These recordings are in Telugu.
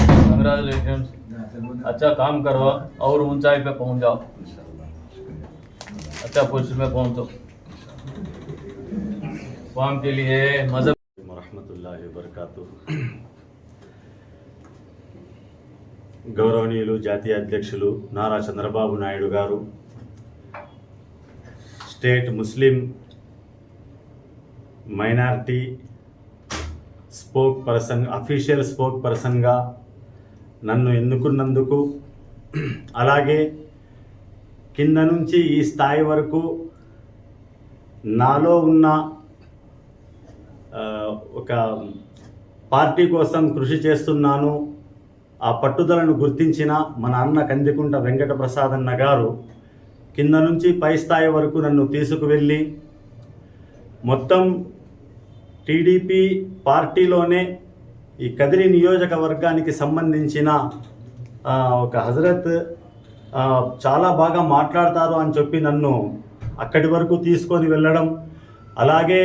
कंग्रेचुलेशन अच्छा काम करो और ऊंचाई पे पहुँच जाओ। अच्छा पोजिशन में पहुंचो। काम के लिए मज़हब वरहमतुल्लाहि వబర్కాతు గౌరవనీయులు జాతీయ అధ్యక్షులు Nara Chandrababu state Muslim minority spokesperson official spoke పర్సన్గా నన్ను ఎన్నుకున్నందుకు అలాగే కింద నుంచి ఈ స్థాయి వరకు నాలో ఉన్న ఒక పార్టీ కోసం కృషి చేస్తున్నాను. ఆ పట్టుదలను గుర్తించిన మన అన్న కందికుంట వెంకట ప్రసాద్ అన్న గారు కింద నుంచి పై స్థాయి వరకు నన్ను తీసుకువెళ్ళి మొత్తం టీడీపీ పార్టీలోనే ఈ కదిరి నియోజకవర్గానికి సంబంధించిన ఒక హజరత్ చాలా బాగా మాట్లాడతారు అని చెప్పి నన్ను అక్కడి వరకు తీసుకొని వెళ్ళడం అలాగే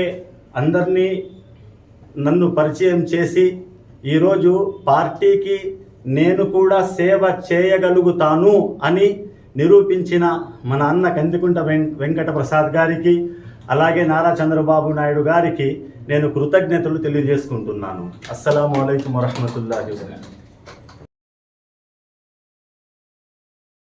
అందరినీ నన్ను పరిచయం చేసి ఈరోజు పార్టీకి నేను కూడా సేవ చేయగలుగుతాను అని నిరూపించిన మన అన్న కందికుంట వెం వెంకట ప్రసాద్ గారికి అలాగే నారా చంద్రబాబు నాయుడు గారికి నేను కృతజ్ఞతలు తెలియజేసుకుంటున్నాను. అస్సలం అయికం వరహమతుల్లాహి